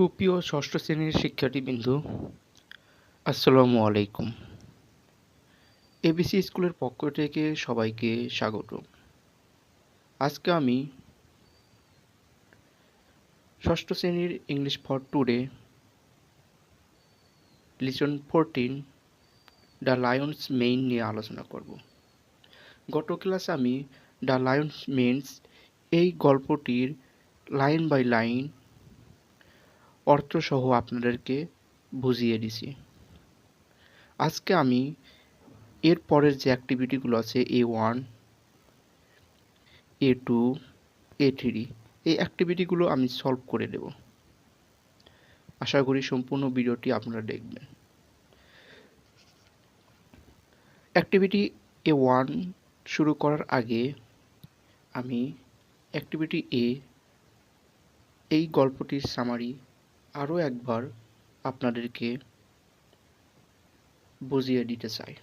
সুপ্রিয় ষষ্ঠ শ্রেণির শিক্ষার্থীবৃন্দু, আসসালামু আলাইকুম। এবিসি স্কুলের পক্ষ থেকে সবাইকে স্বাগত। আজকে আমি ষষ্ঠ শ্রেণির English for today lesson fourteen, the lion's mane নিয়ে আলোচনা করব। গত ক্লাসে আমি দ্য লায়ন্স মেইনস এই গল্পটির লাইন বাই লাইন অর্থসহ আপনাদেরকে বুঝিয়ে দিছি। আজকে আমি এর পরের যে অ্যাক্টিভিটিগুলো আছে A one A two A three এই অ্যাক্টিভিটিগুলো আমি সলভ করে দেব। আশা করি সম্পূর্ণ ভিডিওটি আপনারা দেখবেন। অ্যাক্টিভিটি এ ওয়ান শুরু করার আগে আমি অ্যাক্টিভিটি এ এই গল্পটির সামারি আরও একবার আপনাদেরকে বুঝিয়ে দিতে চাই,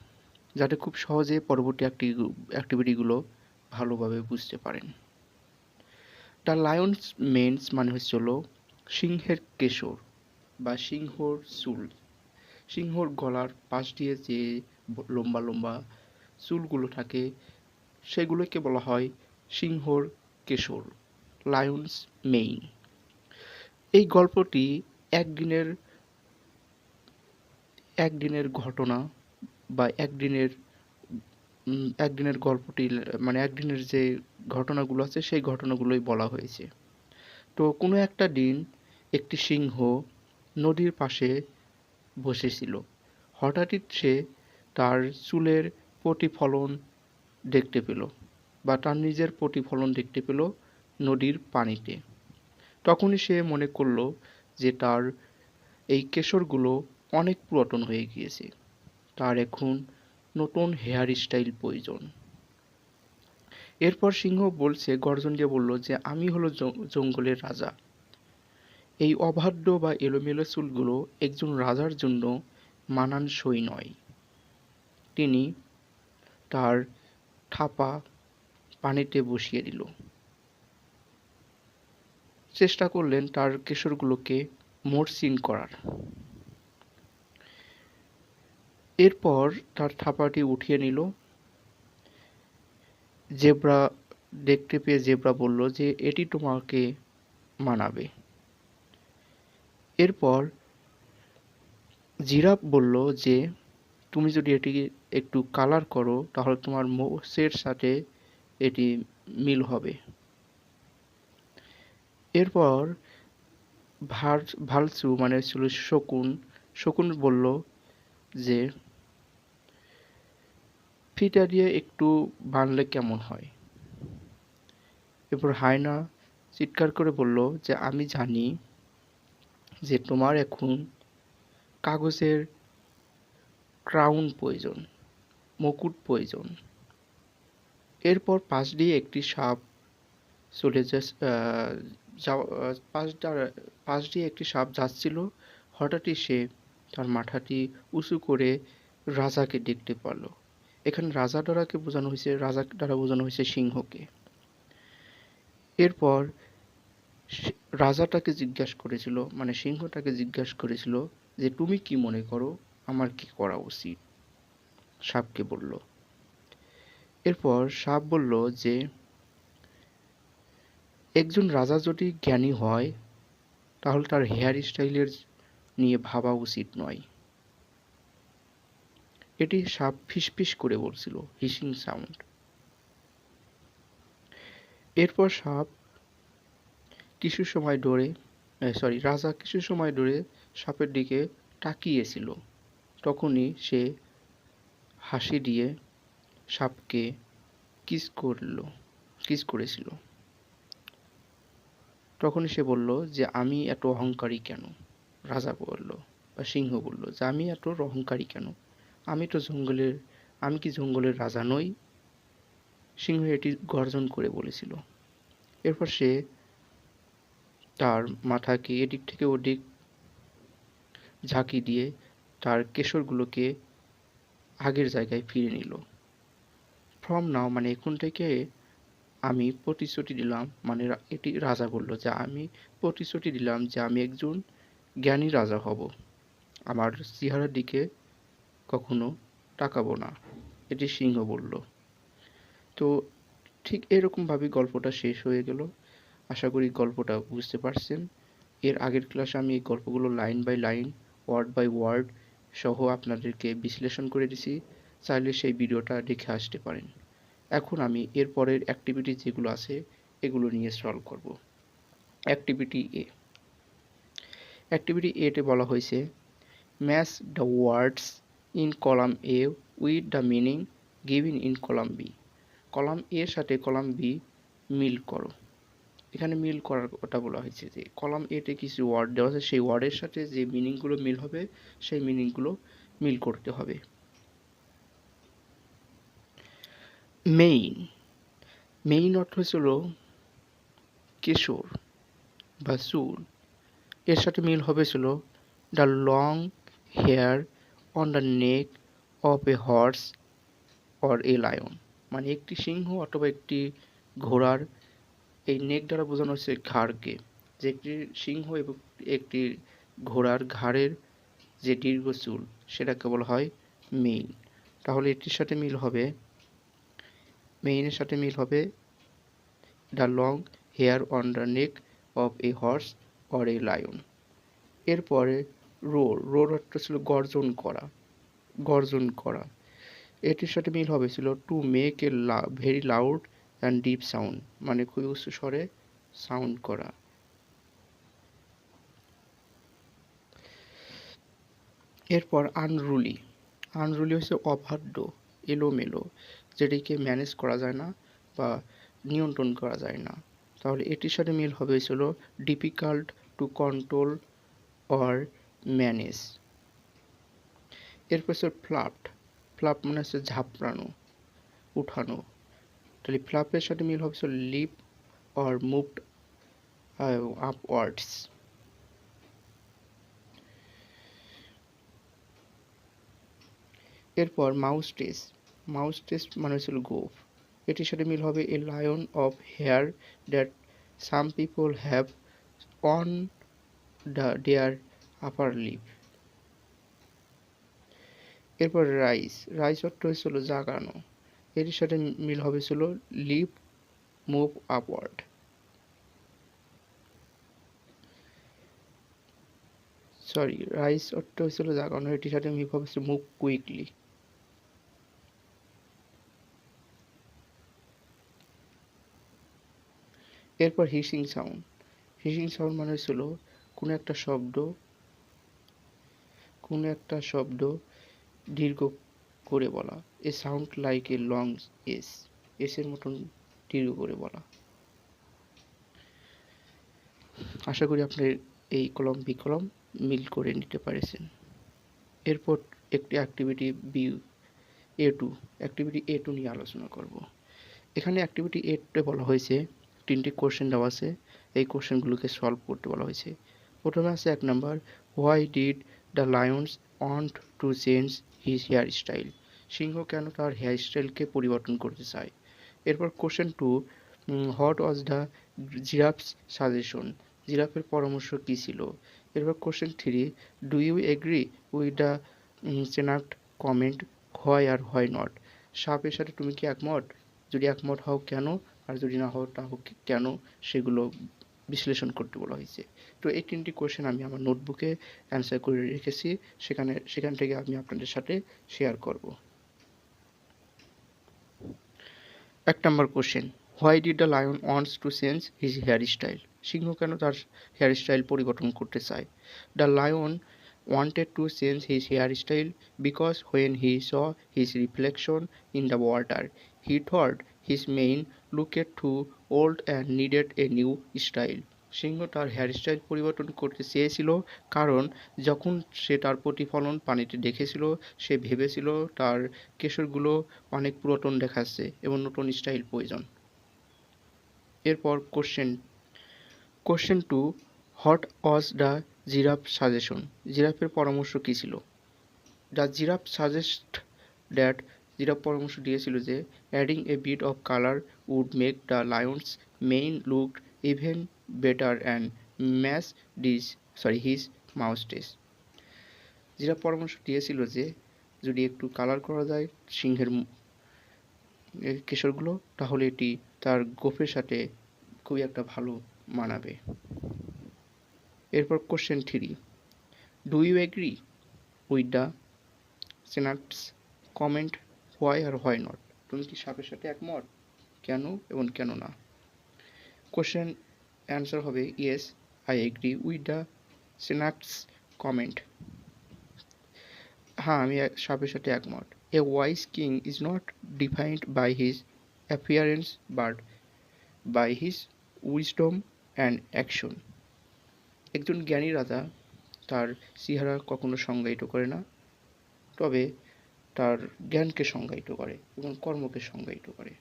যাতে খুব সহজে পরবর্তী অ্যাক্টিভিটিগুলো ভালোভাবে বুঝতে পারেন। দ্য লায়ন্স মেন্স মানে হচ্ছে হলো সিংহের কেশর বা সিংহর চুল। সিংহর গলার পাশ দিয়ে যে লম্বা লম্বা চুলগুলো থাকে, সেগুলোকে বলা হয় সিংহর কেশর, লায়ন্স মেইন। এই গল্পটি একদিনের একদিনের ঘটনা বা একদিনের একদিনের গল্পটি মানে একদিনের যে ঘটনাগুলো আছে সেই ঘটনাগুলোই বলা হয়েছে। তো কোনো একটা দিন একটি সিংহ নদীর পাশে বসেছিল। হঠাৎই সে তার চুলের প্রতিফলন দেখতে পেল বা তার নিজের প্রতিফলন দেখতে পেল নদীর পানিতে। তখনই সে মনে করল যে তার এই কেশরগুলো অনেক পুরাতন হয়ে গিয়েছে। তার এখন নতুন হেয়ার স্টাইল প্রয়োজন। এরপর সিংহ বলছে, গর্জন দিয়ে বলল যে, আমি হলো জঙ্গলের রাজা। এই অবাধ্য বা এলোমেলো চুলগুলো একজন রাজার জন্য মানানসই নয়। তিনি তার থাপা পানিতে বসিয়ে দিল। চেষ্টা করলেন তার কেশরগুলোকে মসৃণ করার। এরপর তার থাপাটি উঠিয়ে নিল। জেব্রা, দেখতে পেয়ে জেব্রা বলল যে, এটি তোমাকে মানাবে। এরপর জিরাফ বলল যে, তুমি যদি এটি একটু কালার করো, তাহলে তোমার মোষের সাথে এটি মিল হবে। এরপর ভার, ভালসু মানে ছিল শকুন শকুন বলল যে, ফিটা দিয়ে একটু বানলে কেমন হয়? এরপর হায়না চিৎকার করে বলল যে, আমি জানি যে তোমার এখন কাগজের ক্রাউন প্রয়োজন, মুকুট প্রয়োজন। এরপর পাশ দিয়ে একটি সাপ চলে পাশ পাশ দিয়ে একটি সাপ যাচ্ছিল। হঠাৎই সে তার মাথাটি উঁচু করে রাজাকে দেখতে পেল এখানে রাজা দ্বারাকে বোঝানো হয়েছে, রাজা দ্বারা বোঝানো হয়েছে সিংহকে। এরপর রাজাটাকে জিজ্ঞাসা করেছিল মানে সিংহটাকে জিজ্ঞাসা করেছিল যে, তুমি কি মনে করো আমার কি করা উচিত? সাপকে বলল। এরপর সাপ বলল যে একজন রাজা যদি জ্ঞানী হয়, তাহলে তার হেয়ার স্টাইলের নিয়ে ভাবা উচিত নয়। এটি সাপ ফিসফিস করে বলছিল হিসিং সাউন্ড এরপর সাপ কিছু সময় ধরে সরি রাজা কিছু সময় ধরে সাপের দিকে তাকিয়েছিল। তখনই সে হাসি দিয়ে সাপকে কিস করল, কিস করেছিল। তখনই সে বলল যে, আমি এত অহংকারী কেন? রাজা বলল, বা সিংহ বলল যে, আমি এত অহংকারী কেন? আমি তো জঙ্গলের, আমি কি জঙ্গলের রাজা নই? সিংহ এটি গর্জন করে বলেছিল। এরপর সে তার মাথাকে এদিক থেকে ওদিক ঝাঁকি দিয়ে তার কেশরগুলোকে আগের জায়গায় ফিরে নিল। ফ্রম নাও মানে এখন থেকে আমি প্রতিশ্রুতি দিলাম মানে এটি রাজা বলল যে আমি প্রতিশ্রুতি দিলাম যে আমি একজন জ্ঞানী রাজা হব। আমার চেহারার দিকে কখনো তাকাবো না, এটি সিংহ বলল। তো ঠিক এরকমভাবে গল্পটা শেষ হয়ে গেল। আশা করি গল্পটা বুঝতে পারছেন। এর আগের ক্লাসে আমি এই গল্পগুলো line by line, word by word সহ আপনাদেরকে বিশ্লেষণ করে দিছি। চাইলে সেই ভিডিওটা দেখে আসতে পারেন। এখন আমি এর পরের অ্যাক্টিভিটি যেগুলো আছে, এগুলো নিয়ে সলভ করব। অ্যাক্টিভিটি এ অ্যাক্টিভিটি এতে বলা হয়েছে match the words in column A with the meaning given in column B column এর সাথে কলাম বি মিল করো। এখানে মিল করার কথা বলা হয়েছে যে কলাম এতে কিছু ওয়ার্ড দেওয়া আছে, সেই ওয়ার্ডের সাথে যে মিনিংগুলো মিল হবে, সেই মিনিংগুলো মিল করতে হবে। মেইন মেইন অর্থ হচ্ছিল কিশোর বা চুল। এর সাথে মিল হবে ছিল the long hair on the neck of a horse or a lion মানে একটি সিংহ অথবা একটি ঘোড়ার এই নেক দ্বারা বোঝানো হচ্ছে ঘাড়কে। যে একটি সিংহ এবং একটি ঘোড়ার ঘাড়ের যে দীর্ঘ চুল, সেটাকে বলা হয় মেইন তাহলে এটির সাথে মিল হবে মেইনের সাথে মিল হবে the long hair on the neck of a horse or a lion এরপরে রোর রোর অর্থ ছিল গর্জন করা গর্জন করা। এটির সাথে মিল হবে ছিল to make a very loud and deep sound মানে খুবই উচ্চ স্বরে সাউন্ড করা। এরপর আনরুলি আনরুলি হচ্ছে অবাধ্য। এলোমেলো, যেটিকে ম্যানেজ করা যায় না বা নিয়ন্ত্রণ করা যায় না। তাহলে এটির সাথে মিল হবে ছিল difficult to control or manage এরপর হচ্ছে ফ্লাপ্ট ফ্লাপ মানে হচ্ছে ঝাপড়ানো, উঠানো। তাহলে ফ্লাপের সাথে মিল হবে ছিল লিপ অর মুভড আপওয়ার্ডস এরপর মাউস টেস্ট মাউস টেস্ট মানে হচ্ছিল গোফ। এটির সাথে মিল হবে a lion of hair that some people have on the their upper lip. এরপর রাইস। রাইস অর্থ হয়েছিল জাগানো। এটির সাথে মিল হবে ছিল lip move upward. Sorry, rise অর্থ হয়েছিল জাগানো। এটির সাথে মিল হবে মুভ কুইকলি। এরপর হিসিং সাউন্ড হিসিং সাউন্ড মানে হচ্ছিল কোনো একটা শব্দ, কোনো একটা শব্দ দীর্ঘ করে বলা। A sound like a long S এসের মতন দীর্ঘ করে বলা। আশা করি আপনি এই কলম বি কলম মিল করে নিতে পারেছেন। এরপর একটি activity B A two activity A two নিয়ে আলোচনা করব। এখানে অ্যাক্টিভিটি এ টুতে বলা হয়েছে তিনটি কোশ্চেন দেওয়া আছে। এই কোশ্চেনগুলোকে সলভ করতে বলা হয়েছে। প্রথমে আছে এক নম্বর why did the lions want to change his hair style সিংহ কেন তার হেয়ার স্টাইলকে পরিবর্তন করতে চায়? এরপর question two what was the giraffe's suggestion জিরাফের পরামর্শ কী ছিল? এরপর question three do you agree with the snake's comment হয় আর হয় নট সাপের সাথে তুমি কি একমত? যদি একমত হও কেন আর যদি না হও হোক কেন সেগুলো বিশ্লেষণ করতে বলা হয়েছে। তো এই তিনটি কোয়েশ্চেন আমি আমার নোটবুকে অ্যান্সার করে রেখেছি। সেখানে সেখান থেকে আমি আপনাদের সাথে শেয়ার করব। এক নম্বর question why did the lion wants to change his hair style সিংহ কেন তার হেয়ার স্টাইল পরিবর্তন করতে চায়? The lion wanted to change his hairstyle because when he saw his reflection in the water, he thought his mane looked too old and needed a new style সিংহ তার hairstyle পরিবর্তন করতে চেয়েছিল, কারণ যখন সে তার প্রতিফলন পানিতে দেখেছিল, সে ভেবেছিল তার কেশরগুলো অনেক পুরাতন দেখাচ্ছে এবং নতুন স্টাইল প্রয়োজন। এরপর question question two what was the giraffe suggestion জিরাফের পরামর্শ কী ছিল? The giraffe suggest that giraffe পরামর্শ দিয়েছিল যে adding a bit of colour would make the lion's mane look even better and match this sorry his mouse test যেটা পরামর্শ দিয়েছিল যে, যদি একটু কালার করা যায় সিংহের কেশরগুলো, তাহলে এটি তার গোফের সাথে খুবই একটা ভালো মানাবে। এরপর question three do you agree with the snake's comment why or why not তুমি কি সাপের সাথে একমত? কেন এবং কেন না? কোশ্চেন অ্যান্সার হবে yes I agree with the snake's comment হ্যাঁ আমি সাপের সাথে একমত। A wise king is not defined by his appearance but by his wisdom and action একজন জ্ঞানী রাজা তার চেহারা কখনো সংজ্ঞায়িত করে না। তবে তার জ্ঞানকে সংজ্ঞায়িত করে এবং কর্মকে সংজ্ঞায়িত করে।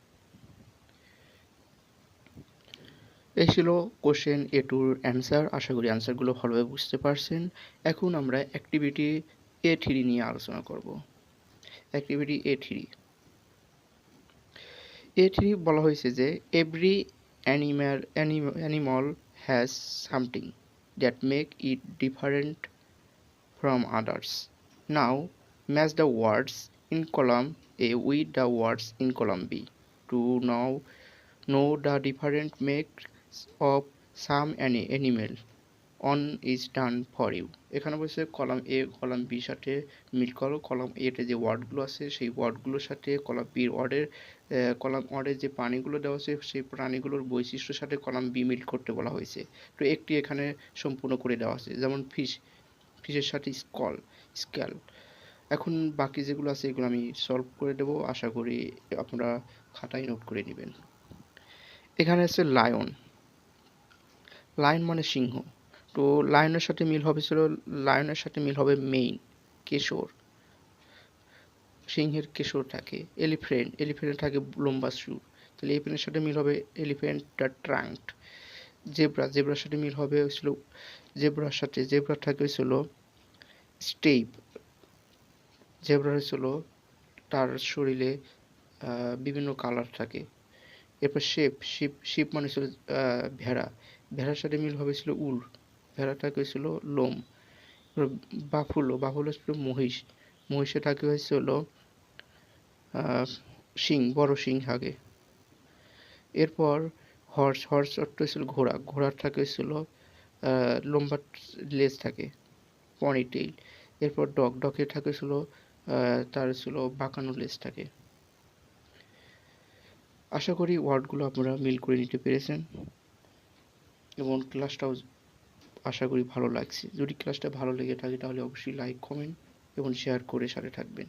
এই ছিল কোশ্চেন এ টুর অ্যান্সার আশা করি অ্যান্সারগুলো ভালোভাবে বুঝতে পারছেন। এখন আমরা অ্যাক্টিভিটি এ থ্রি নিয়ে আলোচনা করব। Activity A three A three বলা হয়েছে যে every animal animal has something that make it different from others. Now match the words in column A with the words in column B. To now know the different makes of some any animal. On is done for you. এখানে বলছে column এ column B সাথে মিল করো। Column এতে যে ওয়ার্ডগুলো আছে, সেই ওয়ার্ডগুলোর সাথে কলাম বির ওয়ার্ডের কলাম ওয়ার্ডের যে প্রাণীগুলো দেওয়া আছে সেই প্রাণীগুলোর বৈশিষ্ট্যের সাথে কলাম বি মিল করতে বলা হয়েছে। তো একটি এখানে সম্পূর্ণ করে দেওয়া আছে। যেমন ফিশ ফিশের সাথে স্কল স্ক্যাল এখন বাকি যেগুলো আছে, এগুলো আমি সলভ করে দেবো। আশা করি আপনারা খাতায় নোট করে নেবেন। এখানে আছে লায়ন লায়ন মানে সিংহ। তো লায়নের সাথে মিল হবে ছিল লায়নের সাথে মিল হবে মেইন কেশর। সিংহের কেশর থাকে এলিফ্যান্ট এলিফ্যান্টের থাকে লম্বা সুর। তাহলে এলিফ্যান্টের সাথে মিল হবে এলিফ্যান্টটা ট্রাঙ্ক জেব্রা জেব্রার সাথে মিল হবে হচ্ছিল জেব্রার সাথে জেব্রা থাকে হচ্ছিল স্টেপ জেব্রা হচ্ছিল তার শরীরে বিভিন্ন কালার থাকে। এরপর শেপ শিপ শিপ মানে ছিল ভেড়া। ভেড়ার সাথে মিল হবে ছিল উল। ভেড়াটাকে হয়েছিল লোম। বাফুলো বাফুলো ছিল মহিষ। মহিষে থাকে হয়েছিল শিং বড় শিং থাকে। এরপর হর্স হর্স অর্থ হয়েছিল ঘোড়া। ঘোড়ার থাকে হয়েছিল আহ, লম্বা লেজ থাকে পনিটেইল এরপর ডগ ডগের থাকে ছিল তার ছিল বাঁকানো লেজ থাকে আশা করি ওয়ার্ডগুলো আপনারা মিল করে নিতে পেরেছেন এবং ক্লাসটাও আশা করি ভালো লাগছে। যদি ক্লাসটা ভালো লেগে থাকে তাহলে অবশ্যই লাইক, কমেন্ট এবং শেয়ার করে সাথে থাকবেন।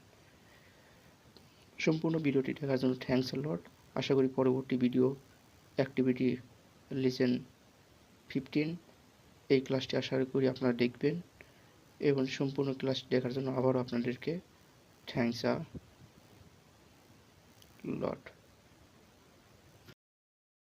সম্পূর্ণ ভিডিওটি দেখার জন্য থ্যাংকস লট। আশা করি পরবর্তী ভিডিও অ্যাক্টিভিটি লিসেন ফিফটিন, এই ক্লাসটি আশা করি আপনারা দেখবেন এবং সম্পূর্ণ ক্লাস দেখার জন্য আবারও আপনাদেরকে থ্যাংকস আ লট